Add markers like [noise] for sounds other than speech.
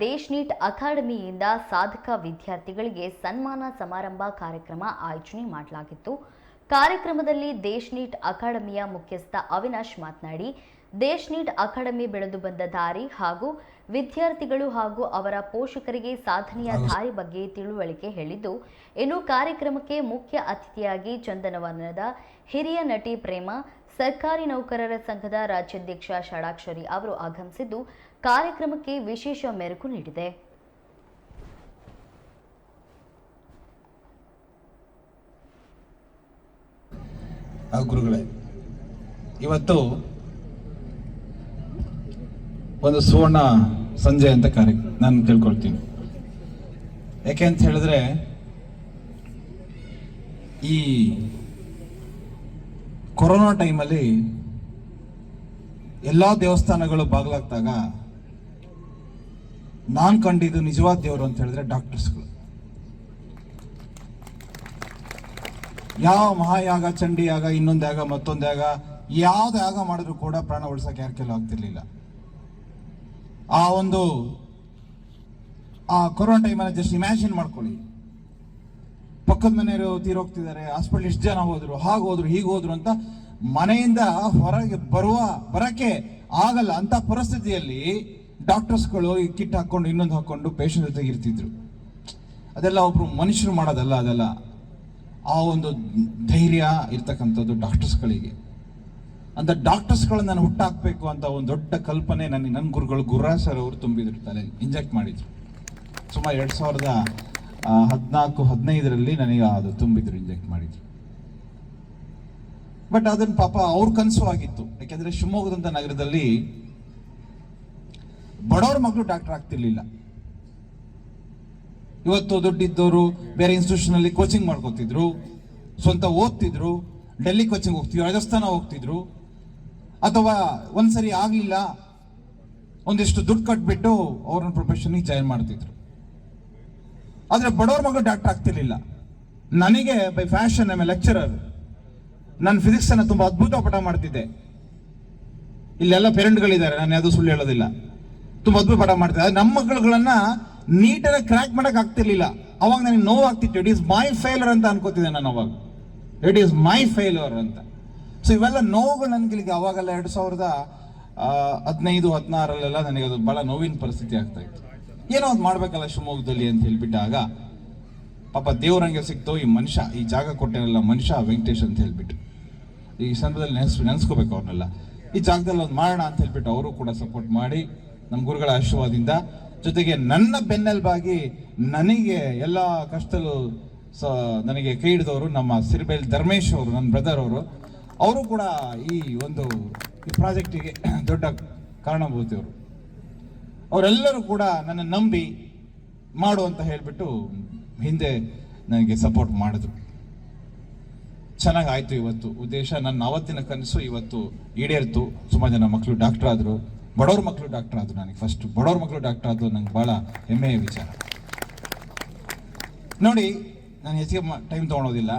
ದೇಶ್ ನೀಟ್ ಅಕಾಡೆಮಿಯಿಂದ ಸಾಧಕ ವಿದ್ಯಾರ್ಥಿಗಳಿಗೆ ಸನ್ಮಾನ ಸಮಾರಂಭ ಕಾರ್ಯಕ್ರಮ ಆಯೋಜನೆ ಮಾಡಲಾಗಿತ್ತು. ಕಾರ್ಯಕ್ರಮದಲ್ಲಿ ದೇಶ್ ನೀಟ್ ಅಕಾಡೆಮಿಯ ಮುಖ್ಯಸ್ಥ ಅವಿನಾಶ್ ಮಾತನಾಡಿ ದೇಶ್ ನೀಟ್ ಅಕಾಡೆಮಿ ಬೆಳೆದು ಬಂದ ದಾರಿ ಹಾಗೂ ವಿದ್ಯಾರ್ಥಿಗಳು ಹಾಗೂ ಅವರ ಪೋಷಕರಿಗೆ ಸಾಧನೆಯ ದಾರಿ ಬಗ್ಗೆ ತಿಳುವಳಿಕೆ ಹೇಳಿದ್ದು ಇನ್ನು ಕಾರ್ಯಕ್ರಮಕ್ಕೆ ಮುಖ್ಯ ಅತಿಥಿಯಾಗಿ ಚಂದನವನದ ಹಿರಿಯ ನಟಿ ಪ್ರೇಮ ಸರ್ಕಾರಿ ನೌಕರರ ಸಂಘದ ರಾಜ್ಯಾಧ್ಯಕ್ಷ ಷಡಾಕ್ಷರಿ ಅವರು ಆಗಮಿಸಿದ್ದು ಕಾರ್ಯಕ್ರಮಕ್ಕೆ ವಿಶೇಷ ಮೆರುಗು ನೀಡಿದೆ. ಗುರುಗಳೇ ಇವತ್ತು ಒಂದು ಸುವರ್ಣ ಸಂಜೆ ಅಂತ ಕಾರ್ಯಕ್ರಮ ನಾನು ತಿಳ್ಕೊಳ್ತೀನಿ ಯಾಕೆ ಅಂತ ಹೇಳಿದ್ರೆ, ಈ ಕೊರೋನಾ ಟೈಮಲ್ಲಿ ಎಲ್ಲ ದೇವಸ್ಥಾನಗಳು ಬಾಗ್ಲಾಗ್ದಾಗ ನಾನು ಕಂಡಿದ್ದು ನಿಜವಾದ ದೇವರು ಅಂತ ಹೇಳಿದ್ರೆ ಡಾಕ್ಟರ್ಸ್ಗಳು. ಯಾವ ಮಹಾಯಾಗ, ಚಂಡಿಯಾಗ ಇನ್ನೊಂದು ಯಾಗ ಮತ್ತೊಂದು ಯಾಗ ಯಾವ್ದು ಯಾಗ ಮಾಡಿದ್ರು ಕೂಡ ಪ್ರಾಣ ಉಳ್ಸಕ್ಕೆ ಯಾರ ಕೆಲವು ಆಗ್ತಿರ್ಲಿಲ್ಲ. ಆ ಒಂದು, ಆ ಕೊರೋನಾ ಟೈಮಲ್ಲಿ ಜಸ್ಟ್ ಇಮ್ಯಾಜಿನ್ ಮಾಡ್ಕೊಳ್ಳಿ. ಪಕ್ಕದ ಮನೆಯವರು ತೀರೋಗ್ತಿದ್ದಾರೆ ಹಾಸ್ಪಿಟಲ್ ಎಷ್ಟು ಜನ ಹೋದ್ರು, ಹಾಗೆ ಹೋದ್ರು, ಹೀಗೆ ಹೋದ್ರು ಅಂತ ಮನೆಯಿಂದ ಹೊರಗೆ ಬರುವ, ಬರಕ್ಕೆ ಆಗಲ್ಲ ಅಂತ ಪರಿಸ್ಥಿತಿಯಲ್ಲಿ ಡಾಕ್ಟರ್ಸ್ಗಳು ಈ ಕಿಟ್ ಹಾಕೊಂಡು ಇನ್ನೊಂದು ಹಾಕೊಂಡು ಪೇಷಂಟ್ ಜೊತೆಗೆ ಇರ್ತಿದ್ರು. ಅದೆಲ್ಲ ಒಬ್ರು ಮನುಷ್ಯರು ಮಾಡೋದಲ್ಲ, ಅದೆಲ್ಲ. ಆ ಒಂದು ಧೈರ್ಯ ಇರ್ತಕ್ಕಂಥದ್ದು ಡಾಕ್ಟರ್ಸ್ಗಳಿಗೆ. ಅಂತ ಡಾಕ್ಟರ್ಸ್ಗಳನ್ನ ನಾನು ಹುಟ್ಟಾಕ್ಬೇಕು ಅಂತ ಒಂದು ದೊಡ್ಡ ಕಲ್ಪನೆ ನನಗೆ ನನ್ನ ಗುರುಗಳು ಗುರ್ರಾ ಸರ್ ಅವರು ತುಂಬಿದ್ರು ತಲೆ ಇಂಜೆಕ್ಟ್ ಮಾಡಿದ್ರು. ಸುಮಾರು ಎರಡು ಸಾವಿರದ ಹದಿನಾಲ್ಕು, ಹದಿನೈದರಲ್ಲಿ ನನಗೆ ಅದು ತುಂಬಿದ್ರು ಇಂಜೆಕ್ಟ್ ಮಾಡಿದ್ರು. ಬಟ್ ಅದನ್ನ ಪಾಪ ಅವ್ರ ಕನಸು ಆಗಿತ್ತು. ಯಾಕೆಂದ್ರೆ ಶಿವಮೊಗ್ಗದಂತ ನಗರದಲ್ಲಿ ಬಡವ್ರ ಮಕ್ಕಳು ಡಾಕ್ಟರ್ ಆಗ್ತಿರ್ಲಿಲ್ಲ. ಇವತ್ತು ದುಡ್ಡಿದ್ದವರು ಬೇರೆ ಇನ್ಸ್ಟಿಟ್ಯೂಷನ್ ಅಲ್ಲಿ ಕೋಚಿಂಗ್ ಮಾಡ್ಕೋತಿದ್ರು, ಸ್ವಂತ ಓದ್ತಿದ್ರು ಡೆಲ್ಲಿ ಕೋಚಿಂಗ್ ಹೋಗ್ತಿದ್ರು, ರಾಜಸ್ಥಾನ ಹೋಗ್ತಿದ್ರು. ಅಥವಾ ಒಂದ್ಸರಿ ಆಗಲಿಲ್ಲ, ಒಂದಿಷ್ಟು ದುಡ್ಡು ಕಟ್ಬಿಟ್ಟು ಅವ್ರನ್ನ ಪ್ರೊಫೆಷನ್ಗೆ ಜಾಯಿನ್ ಮಾಡ್ತಿದ್ರು. ಆದರೆ ಬಡವ್ರ ಮಗ ಡಾಕ್ಟರ್ ಆಗ್ತಿರ್ಲಿಲ್ಲ. ನನಗೆ ಬೈ ಫ್ಯಾಷನ್ ಎಂ ಲೆಕ್ಚರರ್ ನಾನು ಫಿಸಿಕ್ಸ್ ಅನ್ನ ತುಂಬಾ ಅದ್ಭುತ ಪಾಠ ಮಾಡ್ತಿದ್ದೆ. ಇಲ್ಲೆಲ್ಲ ಪೇರೆಂಟ್ಗಳಿದ್ದಾರೆ ನಾನು ಯಾವುದು ಸುಳ್ಳು ಹೇಳೋದಿಲ್ಲ. ತುಂಬಾ ಅದ್ಭುತ ಪಾಠ ಮಾಡ್ತಿದ್ದೆ ನಮ್ಮ ಮಕ್ಕಳುಗಳನ್ನ ನೀಟಾಗಿ ಕ್ರ್ಯಾಕ್ ಮಾಡಕ್ ಆಗ್ತಿರ್ಲಿಲ್ಲ. ಅವಾಗ ನನಗೆ ನೋವು ಆಗ್ತಿತ್ತು ಇಟ್ ಈಸ್ ಮೈ ಫೇಲರ್ ಅಂತ ಅನ್ಕೋತಿದ್ದೆ ನಾನು ಅವಾಗ. ಇಟ್ ಈಸ್ ಮೈ ಫೇಲರ್ ಅಂತ. ಸೊ ಇವೆಲ್ಲ ನೋವು ನನಗೆ ಅವಾಗೆಲ್ಲ ಎರಡು ಸಾವಿರದ ಹದಿನೈದು, ಹದಿನಾರಲ್ಲೆಲ್ಲ ನನಗೆ ಅದು ಬಹಳ ನೋವಿನ ಪರಿಸ್ಥಿತಿ ಆಗ್ತಾ ಇತ್ತು. ಏನೋ ಒಂದು ಮಾಡ್ಬೇಕಲ್ಲ ಶಿವಮೊಗ್ಗದಲ್ಲಿ ಅಂತ ಹೇಳ್ಬಿಟ್ಟಾಗ, ಪಾಪ ದೇವರಂಗೆ ಸಿಕ್ತು, ಈ ಮನುಷ್ಯ, ಈ ಜಾಗ ಕೊಟ್ಟಿರಲ್ಲ ಮನುಷ್ಯ ವೆಂಕಟೇಶ್ ಅಂತ ಹೇಳ್ಬಿಟ್ಟು. ಈ ಸಂದರ್ಭದಲ್ಲಿ ನೆನೆಸ್, ನೆನೆಸ್ಕೋಬೇಕು ಅವ್ರನ್ನೆಲ್ಲ. ಈ ಜಾಗದಲ್ಲಿ ಒಂದು ಮಾಡೋಣ ಅಂತ ಹೇಳ್ಬಿಟ್ಟು ಅವರು ಕೂಡ ಸಪೋರ್ಟ್ ಮಾಡಿ, ನಮ್ಮ ಗುರುಗಳ ಆಶೀರ್ವಾದದಿಂದ, ಜೊತೆಗೆ ನನ್ನ ಬೆನ್ನೆಲುಬಾಗಿ ನನಗೆ ಎಲ್ಲ ಕಷ್ಟದಲ್ಲೂ ಸ, ನನಗೆ ಕೈ ಹಿಡಿದವರು ನಮ್ಮ ಸಿರಿಬೇಲ್ ಧರ್ಮೇಶ್ ಅವರು, ನನ್ನ ಬ್ರದರ್ ಅವರು. ಅವರು ಕೂಡ ಈ ಒಂದು ಈ ಪ್ರಾಜೆಕ್ಟಿಗೆ [clears throat] ದೊಡ್ಡ ಕಾರಣಭೂತಿಯವರು ಅವರೆಲ್ಲರೂ ಕೂಡ ನನ್ನ ನಂಬಿ ಮಾಡು ಅಂತ ಹೇಳಿಬಿಟ್ಟು ಹಿಂದೆ ನನಗೆ ಸಪೋರ್ಟ್ ಮಾಡಿದ್ರು. ಚೆನ್ನಾಗಾಯ್ತು ಇವತ್ತು. ಉದ್ದೇಶ ನನ್ನ ಅವತ್ತಿನ ಕನಸು ಇವತ್ತು ಈಡೇರ್ತು. ಸುಮಾರು ಜನ ಮಕ್ಕಳು ಡಾಕ್ಟರ್ ಆದರು. ಬಡವ್ರ ಮಕ್ಕಳು ಡಾಕ್ಟರ್ ಆದರು ನನಗೆ ಫಸ್ಟ್ ಬಡವ್ರ ಮಕ್ಕಳು ಡಾಕ್ಟರ್ ಆದರು ನನಗೆ ಭಾಳ ಹೆಮ್ಮೆಯ ವಿಚಾರ. ನೋಡಿ, ನಾನು ಹೆಚ್ಚಿಗೆ ಟೈಮ್ ತಗೊಳೋದಿಲ್ಲ.